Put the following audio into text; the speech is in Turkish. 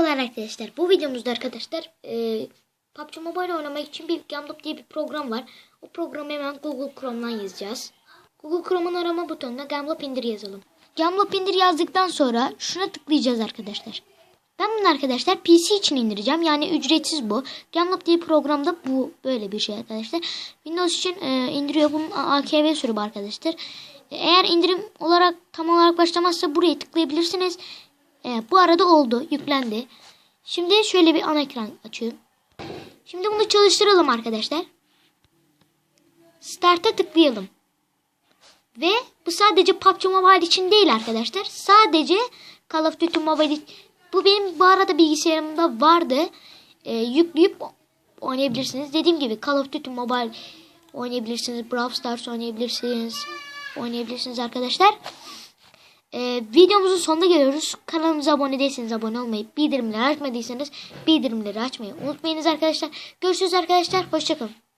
Merhabalar arkadaşlar. Bu videomuzda arkadaşlar e, PUBG Mobile oynamak için bir Gamloop diye bir program var. O programı hemen Google Chrome'dan yazacağız. Google Chrome'un arama butonuna Gamloop indir yazalım. Gamloop indir yazdıktan sonra şuna tıklayacağız arkadaşlar. Ben bunu arkadaşlar PC için indireceğim. Yani ücretsiz bu. Gamloop diye programda bu böyle bir şey arkadaşlar. Windows için e, indiriyor. Bunun AKV sürümü arkadaşlar. E, Eğer indirim olarak tam olarak başlamazsa buraya tıklayabilirsiniz. E, bu arada oldu. Yüklendi. Şimdi şöyle bir ana ekran açıyorum. Şimdi bunu çalıştıralım arkadaşlar. Start'a tıklayalım. Ve bu sadece PUBG Mobile için değil arkadaşlar. Sadece Call of Duty Mobile. Bu benim bu arada bilgisayarımda vardı. E, yükleyip oynayabilirsiniz. Dediğim gibi Call of Duty Mobile oynayabilirsiniz. Brawl Stars oynayabilirsiniz. Oynayabilirsiniz arkadaşlar. Ee, videomuzun sonuna geliyoruz. Kanalımıza abone değilseniz abone olmayı, bildirimleri açmadıysanız bildirimleri açmayı unutmayınız arkadaşlar. Görüşürüz arkadaşlar. Hoşçakalın.